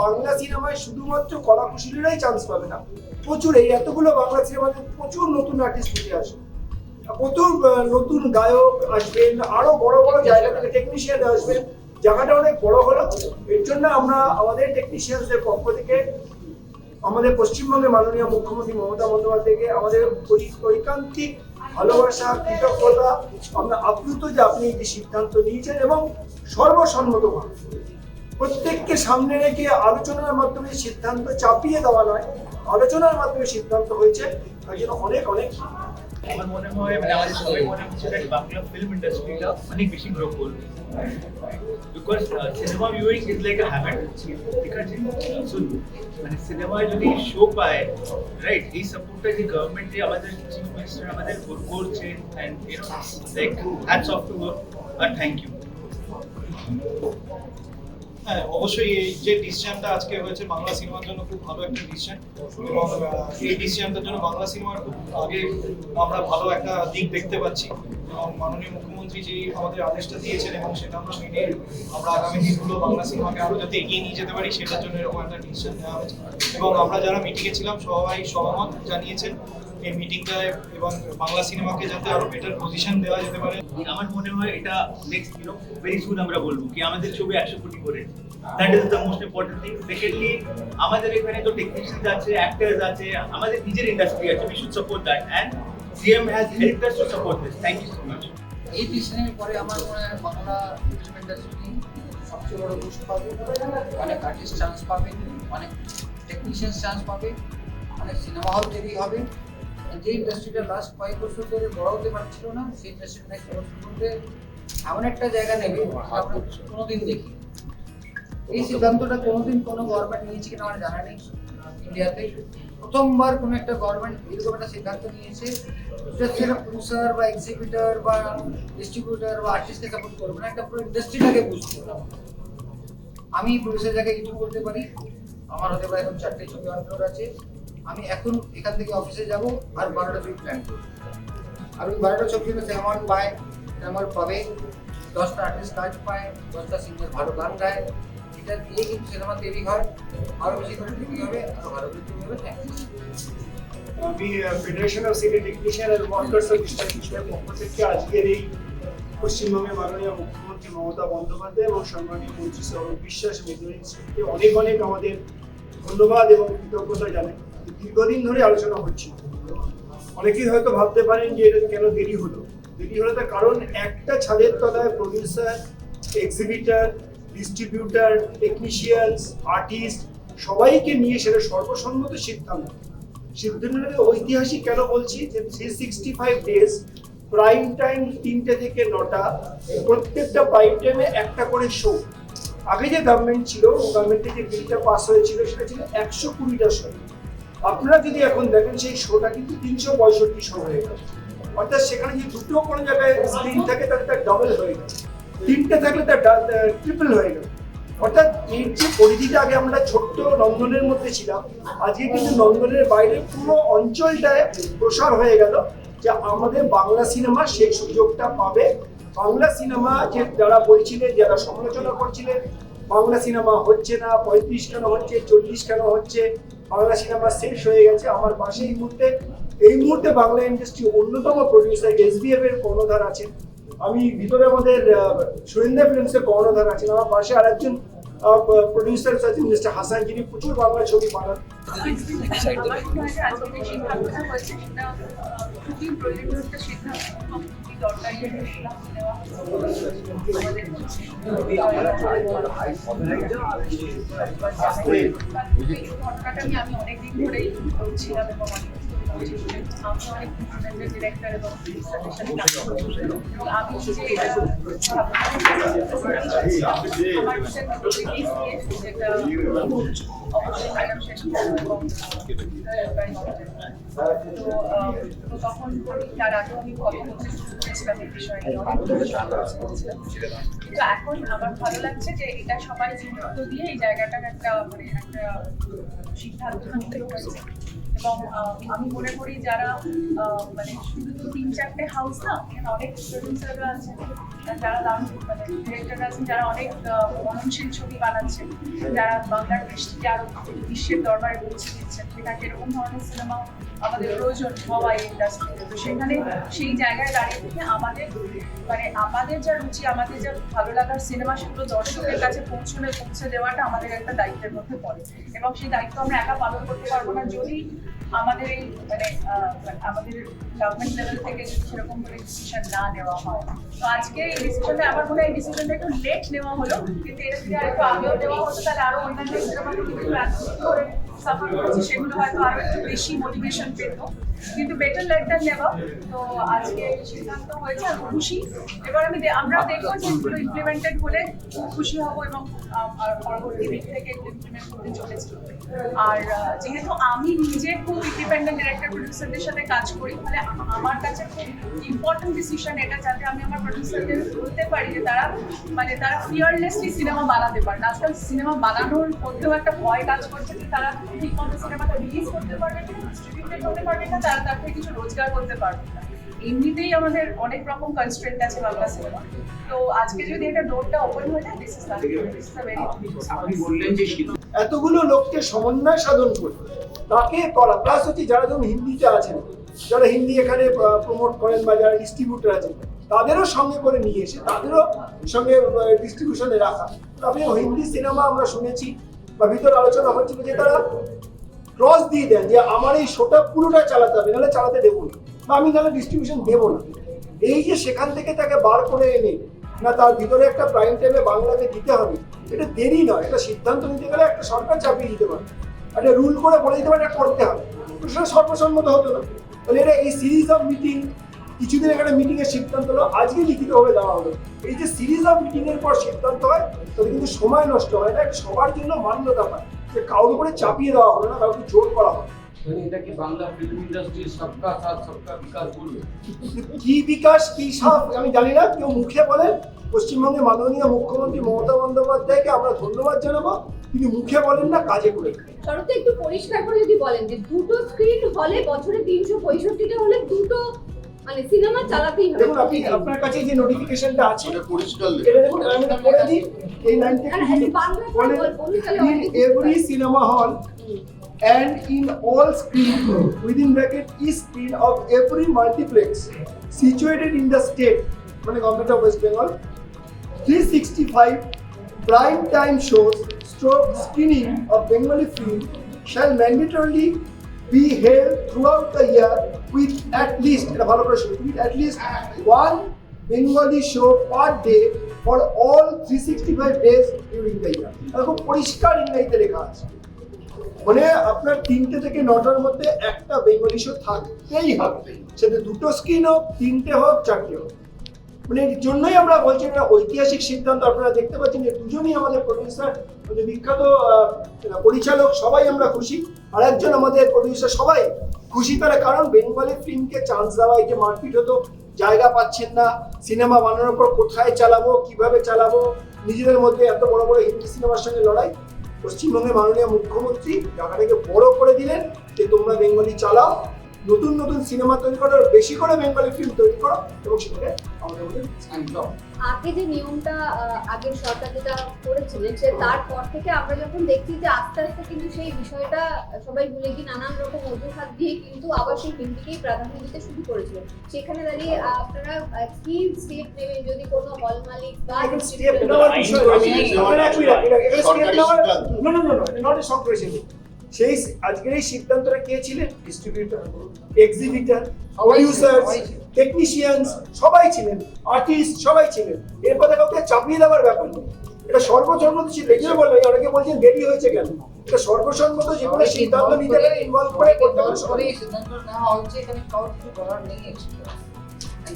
বাংলা সিনেমায় শুধুমাত্র কলা কুশলীরাই চান্স পাবে না। প্রচুর, এই এতগুলো বাংলা সিনেমাতে প্রচুর নতুন আর্টিস্ট উঠে আসে। প্রচুর নতুন গায়ক আসবেন, আরও বড় বড় জায়গা থেকে টেকনিশিয়ান আসবেন জায়গাটা অনেক বড় হলো। এর জন্য আমরা আমাদের টেকনিশিয়ানদের পক্ষ থেকে, আমাদের পশ্চিমবঙ্গের মাননীয় মুখ্যমন্ত্রী মমতা বন্দ্যোপাধ্যায়কে আমাদের ঐকান্তিক ভালোবাসা, কৃতজ্ঞতা আমরা আপ্লুত যে আপনি যে সিদ্ধান্ত নিয়েছেন এবং সর্বসম্মতভাবে প্রত্যেককে সামনে রেখে আলোচনার মাধ্যমে সিদ্ধান্ত চাপিয়ে দেওয়া নয়, আলোচনার মাধ্যমে সিদ্ধান্ত হয়েছে। তাই জন্য অনেক অনেক আমার মনে হয় মানে আমাদের মনে হচ্ছে বাংলা ফিল্ম অনেক বেশি বিকজ সিনেমা ঠিক আছে মানে সিনেমায় যদি শো রাইট সাপোর্টটা যে গভর্নমেন্ট আমাদের আমাদের থ্যাংক ইউ হ্যাঁ অবশ্যই এই যে ডিসিশনটা আজকে হয়েছে বাংলা সিনেমার জন্য খুব ভালো একটা ডিসিশন এবং এই ডিসিশনটার জন্য বাংলা সিনেমার আগে আমরা ভালো একটা দিক দেখতে পাচ্ছি এবং মাননীয় মুখ্যমন্ত্রী যে আমাদের আদেশটা দিয়েছেন এবং সেটা আমরা মেনে আমরা আগামী দিনগুলো বাংলা সিনেমাকে আরও যাতে এগিয়ে নিয়ে যেতে পারি, সেটার জন্য এরকম একটা ডিসিশন নেওয়া হয়েছে এবং আমরা যারা মিটিংয়ে ছিলাম, সবাই সহমত জানিয়েছেন এই মিটিংটায় এবং বাংলা সিনেমাকে যাতে আরও বেটার পজিশন দেওয়া যেতে পারে। আমার মনে হয় এটা নেক্সট ইউনো ভেরি সুন আমরা বলব কি আমাদের ছবি একশো কোটি করে। That is the most important thing secondly আমাদের এখানে তো টেকনিশিয়ানস আছে অ্যাক্টার্স আছে, আমাদের নিজের ইন্ডাস্ট্রি আছে we should support that and CM has helped us to support this thank you so much এই ডিসিশনের পরে আমার মনে হয় বাংলা ফিল্ম ইন্ডাস্ট্রি সবচেয়ে বড় বুস্ট পাবে। অনেক আর্টিস্ট চান্স পাবে, অনেক টেকনিশিয়ান চান্স পাবে, অনেক সিনেমা হল তৈরি হবে। যে ইন্ডাস্ট্রিটা লাস্ট কয়েক বছর ধরে বড় হতে পারছিল না সেই ইন্ডাস্ট্রি নেক্সট বছর এমন একটা জায়গা নেবে কোনোদিন দেখি এই সিদ্ধান্তটা কোনোদিন কোনো গভর্নমেন্ট নিয়েছে কিনা আমার জানা নেই ইন্ডিয়াতে প্রথমবার কোনো একটা গভর্নমেন্ট এরকম একটা সিদ্ধান্ত নিয়েছে সেটা প্রডিউসার বা এক্সিকিউটর বা ডিস্ট্রিবিউটর বা আর্টিস্টকে সাপোর্ট করবে না একটা পুরো ইন্ডাস্ট্রিটাকে বুঝ করবে। আমি প্রডিউসার জায়গায় ইউটিউব করতে পারি আমার হতে পারে এখন চারটে ছবি অনফ্লোর আছে। আমি এখন এখান থেকে অফিসে যাব আর বারোটা ছবি প্ল্যান করব। ওই বারোটা ছবি জন্য অ্যামাউন্ট পায় অ্যামাউন্ট পাবে। দশটা আর্টিস্ট কাজ পায়, দশটা সিঙ্গার ভালো গান গায়। এটা দিয়ে কিন্তু সিনেমা তৈরি হয়। আরও বেশি করে তৈরি হবে, আরও ভালো করে তৈরি হবে থ্যাংক ইউ আমি federation of city technician and workers of ডিস্ট্রিবিউশনের পক্ষ থেকে আজকের এই পশ্চিমবঙ্গের মাননীয় মুখ্যমন্ত্রী মমতা বন্দ্যোপাধ্যায় এবং সম্মানীয় মন্ত্রী সৌরভ বিশ্বাস সিংকে অনেক অনেক আমাদের ধন্যবাদ এবং কৃতজ্ঞতা জানাই। দীর্ঘদিন ধরে আলোচনা হচ্ছিল অনেকেই হয়তো ভাবতে পারেন যে এটা কেন দেরি হলো। দেরি হলো তার কারণ একটা ছাদের তলায় producer exhibitor distributor technicians artist সবাইকে নিয়ে সেটা সর্বসম্মত সিদ্ধান্ত। সিদ্ধান্তটাকে ঐতিহাসিক কেন বলছি? যে three sixty five days prime time তিনটে থেকে নটা, প্রত্যেকটা প্রাইম টাইমে একটা করে শো আগে যে গভর্নমেন্ট ছিল গভর্নমেন্টের যে বিলটা পাস হয়েছিল, সেটা ছিল একশো কুড়িটা শো আপনারা যদি এখন দেখেন সেই শোটা কিন্তু তিনশো পঁয়ষট্টি শো হয়ে গেল। অর্থাৎ সেখানে যে দুটো কোনো জায়গায় স্ক্রিন থাকে তাহলে তার ডাবল হয়ে গেল। তিনটে থাকলে তার ট্রিপল হয়ে গেল। অর্থাৎ এর যে পরিধিটা আগে আমরা ছোট্ট নন্দনের মধ্যে ছিলাম, আজকে কিন্তু নন্দনের বাইরে পুরো অঞ্চলটায় প্রসার হয়ে গেল যে আমাদের বাংলা সিনেমা সেই সুযোগটা পাবে। বাংলা সিনেমা যে যারা বলছিলেন, যারা সমালোচনা করছিলেন, বাংলা সিনেমা হচ্ছে না, পঁয়ত্রিশ কেন হচ্ছে, চল্লিশ কেন হচ্ছে বাংলা সিনেমা শেষ হয়ে গেছে। আমার পাশে এই মুহূর্তে এই মুহূর্তে বাংলা ইন্ডাস্ট্রি অন্যতম প্রডিউসার এসবিএফ এর কর্ণধার আছেন। আমি ভিতরে আমাদের সুরেন্দ্র ফিল্মসের কর্ণধার আছেন। আমার পাশে আরেকজন প্রডিউসার আছেন মিস্টার হাসান। যিনি প্রচুর বাংলা ছবি বানান। সিদ্ধান্ত আমি অনেকদিন ধরেই ছিলাম এবং অনেক ইনস্ট্রুমেন্টের ডিরেক্টর এবং আমি নিজে এটা অবশ্যই ম্যাডাম শেষ তো। কিন্তু এখন আমার ভালো লাগছে যে এটা সবাই গুরুত্ব দিয়ে এই জায়গাটার একটা মানে একটা সিদ্ধান্ত নিতে হয়েছে এবং আমি মনে করি যারা মানে শুধু তো তিন চারটে হাউস না এখানে অনেক প্রডিউসাররা আছেন যারা দারুণ মানে ডিরেক্টর আছেন যারা অনেক মননশীল ছবি বানাচ্ছেন যারা বাংলার দৃষ্টিকে আরও বিশ্বের দরবারে পৌঁছে দিচ্ছেন সেখানে এরকম ধরনের সিনেমা আমাদের প্রয়োজন সবাই ইন্ডাস্ট্রিতে তো। সেখানে সেই জায়গায় দাঁড়িয়ে থেকে আমাদের মানে আমাদের যা রুচি, আমাদের যা ভালো লাগার সিনেমা সেগুলো দর্শকের কাছে পৌঁছনে পৌঁছে দেওয়াটা আমাদের একটা দায়িত্বের মধ্যে পড়ে। এবং সেই দায়িত্ব আমরা একা পালন করতে পারব না। যদি আমাদের এই মানে আমাদের গভর্নমেন্ট লেভেল থেকে যদি সেরকম করে ডিসিশন না নেওয়া হয়। তো আজকে এই ডিসিশনটা আমার মনে হয় এই ডিসিশনটা একটু লেট নেওয়া হলো। কিন্তু এটা যদি আরেকটু আগেও নেওয়া হতো। তাহলে আরও অন্যান্য ধরে সাফার করছি সেগুলো হয়তো আরও একটু বেশি মোটিভেশন পেত। কিন্তু বেটার লেট দ্যান নেভার তো আজকে সিদ্ধান্ত হয়েছে, আমি খুশি। এবার আমি আমরা দেখব যে এগুলো ইমপ্লিমেন্টেড হলে খুশি হব এবং পরবর্তী দিক থেকে ইমপ্লিমেন্ট করতে চলেছি। আর যেহেতু আমি নিজে খুব ইন্ডিপেন্ডেন্ট ডিরেক্টর প্রডিউসারদের সাথে কাজ করি, তাহলে আমার কাছে খুব ইম্পর্টেন্ট ডিসিশন এটা যাতে আমি আমার প্রডিউসারদের বলতে পারি যে তারা মানে তারা ফিয়ারলেসলি সিনেমা বানাতে পারেন আজকাল সিনেমা বানানোর মধ্যেও একটা ভয় কাজ করছে যে তারা ঠিক মতো সিনেমাটা রিলিজ করতে পারবে না ডিস্ট্রিবিউটেড করতে পারবে না তারা তার থেকে কিছু রোজগার করতে পারবে না। এমনিতেই আমাদের অনেক রকম কনস্ট্রেন্ট আছে বাংলা সিনেমা তো আজকে যদি এটা ডোরটা ওপেন হয়ে যায় this is this is very আপনি বললেন যে এতগুলো লোককে সমন্বয় সাধন করে। তাকে করা প্লাস হচ্ছে যারা ধরুন হিন্দিতে আছেন যারা হিন্দি এখানে প্রমোট করেন বা যারা ডিস্ট্রিবিউটার আছেন তাদেরও সঙ্গে করে নিয়ে এসে তাদেরও সঙ্গে ডিস্ট্রিবিউশনে রাখা। তবে হিন্দি সিনেমা আমরা শুনেছি বা ভিতরে আলোচনা হচ্ছিল যে তারা ক্রস দিয়ে দেন যে আমার এই শোটা পুরোটা চালাতে হবে, নাহলে চালাতে দেবো না, বা আমি নাহলে ডিস্ট্রিবিউশন দেবো না। এই যে সেখান থেকে তাকে বার করে এনে, না তার ভিতরে একটা প্রাইম টাইমে বাংলাকে দিতে হবে, এটা দেরি নয় এটা সিদ্ধান্ত নিতে গেলে একটা সরকার চাপিয়ে দিতে পারে। একটা রুল করে বলে দিতে পারে, এটা করতে হবে। সেটা সর্বসম্মত হতো না। তাহলে এটা এই সিরিজ অফ মিটিং কিছুদিন এখানে মিটিংয়ের সিদ্ধান্ত হলো, আজকে লিখিতভাবে দেওয়া হলো এই যে সিরিজ অফ মিটিংয়ের পর সিদ্ধান্ত হয় তাহলে কিন্তু সময় নষ্ট হয় এটা সবার জন্য মান্যতা পায় যে কারোর উপরে চাপিয়ে দেওয়া হলো না কাউকে জোর করা হলো মানে এটা কি বাংলা ফিল্ম ইন্ডাস্ট্রির সবকা সাথ সবকা বিকাশ বলবে? কি বিকাশ কি সাপ আমি জানি না কেউ মুখে বলেন। পশ্চিমবঙ্গের মাননীয় মুখ্যমন্ত্রী মমতা বন্দ্যোপাধ্যায়কে আমরা ধন্যবাদ জানাব। তিনি মুখে বলেন না কাজে করে। শরৎ একটু পরিষ্কার করে যদি বলেন যে দুটো স্ক্রিন হলে বছরে তিনশো পঁয়ষট্টিটা হলে দুটো মানে সিনেমা চালাতেই হবে। দেখুন আপনি আপনার কাছে যে নোটিফিকেশনটা আছে এটা পরিষ্কার এটা দেখুন আমি পড়ে দিই। এই লাইন থেকে না, না, এটা বাংলা করে বল, বলুন তাহলে in অনেক every cinema hall and in all screen within bracket is screen of every multiplex situated in the state মানে government of West Bengal 365 prime time shows stroke screening of Bengali film shall mandatorily be held throughout the year with at least এটা ভালো প্রশ্ন with at least one Bengali show per day for all 365 days during the year এটা খুব পরিষ্কার ইংরেজিতে লেখা আছে। মানে আপনার তিনটে থেকে নটার মধ্যে একটা বেঙ্গলি শো থাকতেই হবে। সেটা দুটো স্ক্রিন হোক, তিনটে হোক, চারটে হোক। মানে এর জন্যই আমরা বলছি এটা ঐতিহাসিক সিদ্ধান্ত। আপনারা দেখতে পাচ্ছেন যে দুজনই আমাদের প্রডিউসার আমাদের বিখ্যাত পরিচালক, সবাই আমরা খুশি। আর একজন আমাদের প্রডিউসার সবাই খুশি। তারা কারণ বেঙ্গলি ফিল্মকে চান্স দেওয়া, এই যে মারপিট হতো জায়গা পাচ্ছেন না, সিনেমা বানানোর পর কোথায় চালাবো, কীভাবে চালাবো, নিজেদের মধ্যে এত বড় বড় হিন্দি সিনেমার সঙ্গে লড়াই। পশ্চিমবঙ্গের মাননীয় মুখ্যমন্ত্রী জায়গাটাকে বড় করে দিলেন যে, তোমরা বেঙ্গলি চালাও, নতুন নতুন সিনেমা তৈরি করো বেশি করে বেঙ্গলি ফিল্ম তৈরি করো এবং সেটাকে আগে যে নিয়মটা আগের সরকার যেটা করেছিলেন সে তারপর থেকে আমরা যখন দেখছি যে আস্তে আস্তে কিন্তু সেই বিষয়টা সবাই ভুলে গিয়ে নানান রকম অজুহাত দিয়ে কিন্তু আবার সেই হিন্দিকেই প্রাধান্য দিতে শুরু করেছিল। সেখানে দাঁড়িয়ে আপনারা কি স্টেপ নেবেন যদি কোনো হল মালিক বা স্টেপ নেওয়ার বিষয় সেই আজকের এই সিদ্ধান্তটা কে ছিলেন? ডিস্ট্রিবিউটর এক্সিবিটার টেকনিশিয়ানস সবাই ছিলেন। আর্টিস্ট সবাই ছিলেন এরপর কাউকে চাপিয়ে দেওয়ার ব্যাপার নেই। এটা সর্বসম্মত ছিল এই জন্য বললাম অনেকে বলছেন দেরি হয়েছে কেন? এটা সর্বসম্মত যে কোনো সিদ্ধান্ত নিতে গেলে ইনভলভ করে করতে হবে। সিদ্ধান্ত নেওয়া হচ্ছে এখানে কিছু করার নেই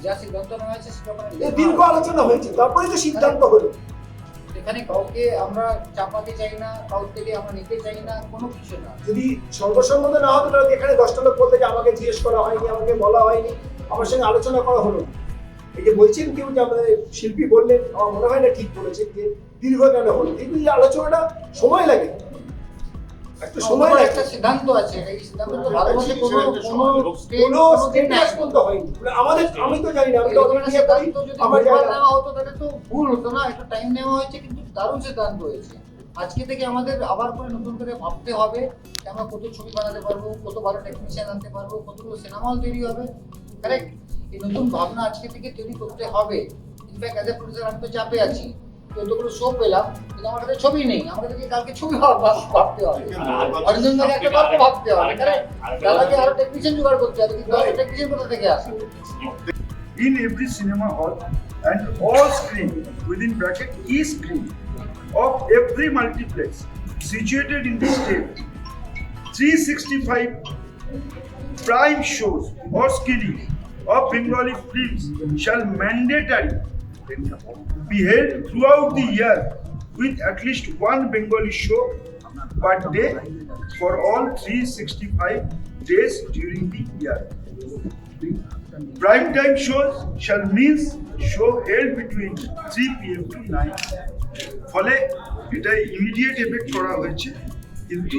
যা সিদ্ধান্ত নেওয়া হয়েছে সেটা দীর্ঘ আলোচনা হয়েছে তারপরে তো সিদ্ধান্ত হলো। এখানে কাউকে আমরা চাপাতে চাই না, কাউর থেকে আমরা নিতে চাই না, কোনো কিছু না। যদি সর্বসম্মত না হতো, তাহলে এখানে দশটা লোক যে আমাকে জিজ্ঞেস করা হয়নি, আমাকে বলা হয়নি, আমার সঙ্গে আলোচনা করা হলো। এই যে বলছেন কেউ যে আমাদের শিল্পী বললেন, আমার মনে হয় না ঠিক বলেছেন যে দীর্ঘ কেন হলো এই আলোচনাটা সময় লাগে। একটু সময় একটা সিদ্ধান্ত আছে। এই সিদ্ধান্ত তো ভারতবর্ষে কোনো কোনো স্টেট পর্যন্ত হয়নি। মানে আমাদের আমি তো জানি না। আমি তো অতটা নিয়ে পড়ি আমার আমার নেওয়া হতো তাহলে তো ভুল হতো না। একটা টাইম নেওয়া হয়েছে কিন্তু দারুণ সিদ্ধান্ত হয়েছে। আজকে থেকে আমাদের আবার করে নতুন করে ভাবতে হবে যে আমরা কত ছবি বানাতে পারব কত ভালো টেকনিশিয়ান আনতে পারব কতগুলো সিনেমা হল তৈরি হবে। কারেক্ট এই নতুন ভাবনা আজকে থেকে তৈরি করতে হবে। ইনফ্যাক্ট অ্যাজ এ প্রডিউসার আমি তো চাপে আছি। যতগুলো শো পেলাম কিন্তু আমার কাছে ছবি নেই আমার কাছে কালকে ছবি ভাব- ভাব- ভাবতে হবে অরিজিৎ দাকে একটা গল্প ভাবতে হবে কারেক্ট দাদাকে আরো টেকনিশিয়ান জোগাড় করতে হবে কিন্তু টেকনিশিয়ান কোথা থেকে আসে in every cinema hall and all screen within bracket is screen of every multiplex situated in the state 365 prime shows or screening of bengali films shall mandatory be held throughout the year with at least one bengali show per day for all 365 days during the year Prime time shows shall means show held between 3 pm to 9 ফলে এটা immediate effect করা হয়েছে কিন্তু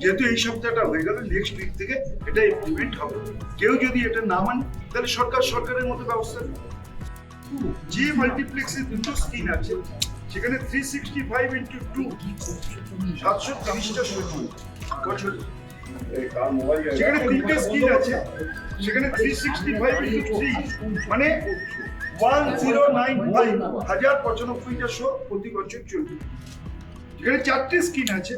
যেহেতু এই সপ্তাহটা হয়ে গেল নেক্সট উইক থেকে এটা ইমপ্লিমেন্ট হবে কেউ যদি এটা না মানে তাহলে সরকার সরকারের মতো ব্যবস্থা নেবে যে মাল্টিপ্লেক্সে দুটো স্ক্রিন আছে, সেখানে three sixty five into two সাতশো তিরিশটা শো বছরে সেখানে তিনটে স্ক্রিন আছে, সেখানে three sixty five into three মানে ওয়ান জিরো নাইন ফাইভ হাজার পঁচানব্বইটা শো প্রতি বছর চলবে। যেখানে চারটে স্ক্রিন আছে,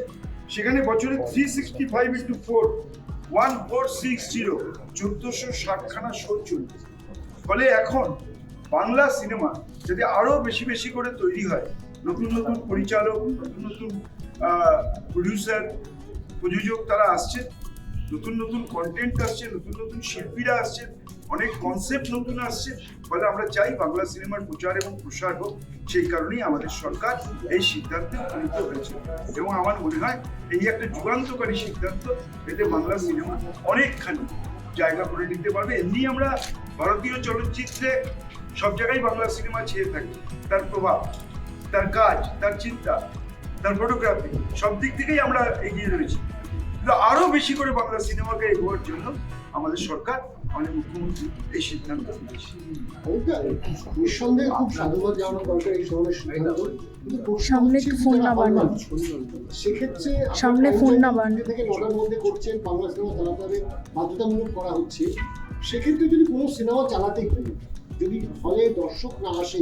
সেখানে বছরে three sixty five into four one four six zero চোদ্দোশো ষাটখানা শো চলবে। ফলে এখন বাংলা সিনেমা যদি আরও বেশি বেশি করে তৈরি হয়, নতুন নতুন পরিচালক, নতুন নতুন প্রডিউসার প্রযোজক তারা আসছে, নতুন নতুন কন্টেন্ট আসছে, নতুন নতুন শিল্পীরা আসছে, অনেক কনসেপ্ট নতুন আসছে, ফলে আমরা চাই বাংলা সিনেমার প্রচার এবং প্রসার হোক, সেই কারণেই আমাদের সরকার এই সিদ্ধান্তে উপনীত হয়েছে। এবং আমার মনে হয় এই একটা যুগান্তকারী সিদ্ধান্ত এতে বাংলা সিনেমা অনেকখানি জায়গা করে নিতে পারবে। এমনি আমরা ভারতীয় চলচ্চিত্রে সব জায়গায় বাংলা সিনেমা ছেয়ে থাকে। তার প্রভাব তার কাজ তার চিন্তা তার ফটোগ্রাফি সব দিক থেকেই আমরা এগিয়ে রয়েছি। কিন্তু আরও বেশি করে বাংলা সিনেমাকে এগোয়ার জন্য আমাদের সরকার আমাদের মুখ্যমন্ত্রী এই সিদ্ধান্ত নিয়েছে। নিঃসন্দেহে খুব সাধুবাদ জানানো দরকার এই ধরনের সিদ্ধান্ত। কিন্তু প্রশ্ন সামনে একটু ফোন না বাড়ানো। সেক্ষেত্রে সামনে ফোন না টাইম থেকে নটার মধ্যে করছেন বাংলা সিনেমা চালাতে বাধ্যতামূলক করা হচ্ছে। সেক্ষেত্রে যদি কোনো সিনেমা চালাতে গেলে যদি হলে দর্শক না আসে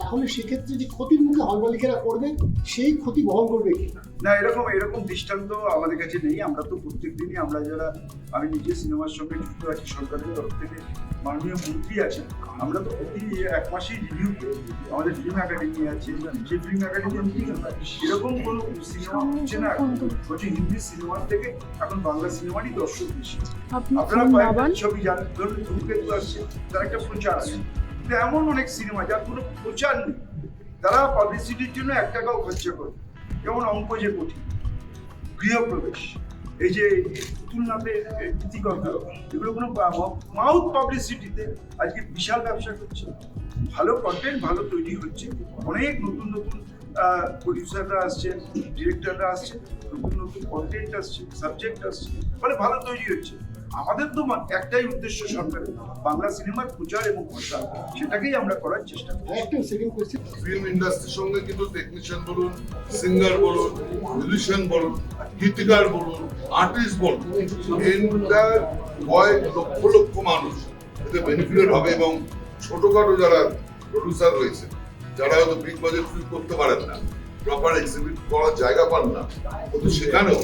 তাহলে সেক্ষেত্রে যে ক্ষতির মুখে হল মালিকেরা করবে সেই ক্ষতি বহন করবে কি? না এরকম এরকম দৃষ্টান্ত আমাদের কাছে নেই। আমরা তো প্রত্যেক দিনই আমরা যারা আমি নিজে সিনেমার সঙ্গে যুক্ত আছি সরকারের তরফ থেকে মাননীয় মন্ত্রী আছেন আমরা তো প্রতি এক মাসেই রিভিউ আমাদের ফিল্ম একাডেমি আছে সেই ফিল্ম একাডেমি এরকম কোনো সিনেমা হচ্ছে না এখন। হচ্ছে হিন্দি সিনেমার থেকে এখন বাংলা সিনেমারই দর্শক বেশি। আপনারা কয়েকটা ছবি জানেন ধরুন ধূমকেতু আসছে তার একটা প্রচার আছে। কিন্তু এমন অনেক সিনেমা যার কোনো প্রচার নেই। তারা পাবলিসিটির জন্য এক টাকাও খরচা করে। যেমন অঙ্ক যে কঠিন গৃহপ্রবেশ, এই যে তুলনাতে এগুলো কোনো মাউথ পাবলিসিটিতে আজকে বিশাল ব্যবসা করছে। ভালো কন্টেন্ট ভালো তৈরি হচ্ছে। অনেক নতুন নতুন প্রডিউসাররা আসছে ডিরেক্টররা আসছে, নতুন নতুন কন্টেন্ট আসছে সাবজেক্ট আসছে মানে ভালো তৈরি হচ্ছে। আমাদের তো একটাই উদ্দেশ্য সরকারের। বাংলা সিনেমার প্রচার এবং প্রসার সেটাকেই আমরা করার চেষ্টা করি আর একটা সেকেন্ড কোয়েশ্চেন ফিল্ম ইন্ডাস্ট্রির সঙ্গে কিন্তু টেকনিশিয়ান বলুন সিঙ্গার বলুন মিউজিশিয়ান বলুন গীতিকার বলুন আর্টিস্ট বলুন এন্টার কয়েক লক্ষ লক্ষ মানুষ এতে বেনিফিটেড হবে এবং ছোটখাটো যারা প্রডিউসার রয়েছে যারা হয়তো বিগ বাজেট ফিল করতে পারেন না প্রপার এক্সিবিট করার জায়গা পান না কিন্তু সেখানেও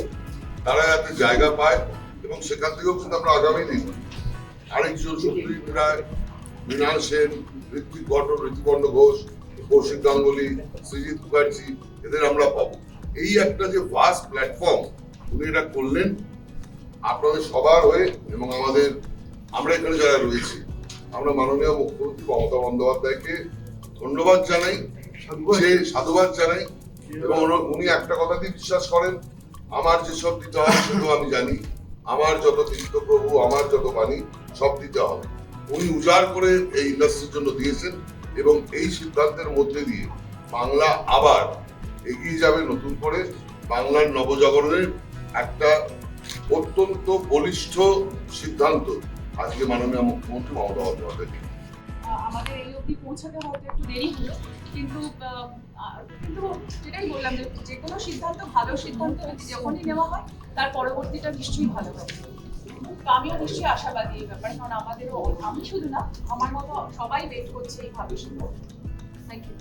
তারা যাতে জায়গা পায় এবং সেখান থেকেও কিন্তু আমরা আগামী দিন আরেকজন সত্যজিৎ রায় মৃণাল সেন ঋত্বিক ঘটন ঋতুপর্ণ ঘোষ কৌশিক গাঙ্গুলি সৃজিত মুখার্জি এদের আমরা পাবো। এই একটা যে ভাস্ট প্ল্যাটফর্ম উনি এটা করলেন আপনাদের সবার হয়ে এবং আমাদের আমরা এখানে যারা রয়েছি আমরা মাননীয় মুখ্যমন্ত্রী মমতা বন্দ্যোপাধ্যায়কে ধন্যবাদ জানাই যে সাধুবাদ জানাই এবং উনি একটা কথাতেই বিশ্বাস করেন আমার যেসব দিতে হয় সেগুলো আমি জানি। আমার যত তীর্থ প্রভু, আমার যত বাণী, সব দিতে হবে। উনি উজাড় করে এই ইন্ডাস্ট্রির জন্য দিয়েছেন এবং এই সিদ্ধান্তের মধ্যে দিয়ে বাংলা আবার এগিয়ে যাবে নতুন করে। বাংলার নবজাগরণের একটা অত্যন্ত বলিষ্ঠ সিদ্ধান্ত। আজকে মাননীয় মুখ্যমন্ত্রী মমতা বন্দ্যোপাধ্যায়। আমাদের এই অবধি পৌঁছাতে হয়তো একটু দেরি হলো, কিন্তু কিন্তু যেটাই বললাম যে কোনো সিদ্ধান্ত ভালো সিদ্ধান্ত যখনই নেওয়া হয়, তার পরবর্তীটা নিশ্চয়ই ভালো তো আমিও নিশ্চয়ই আশাবাদী এই ব্যাপারে, কারণ আমাদেরও, আমি শুধু না, আমার মতো সবাই ওয়েট করছে এই ভাবে থ্যাংক ইউ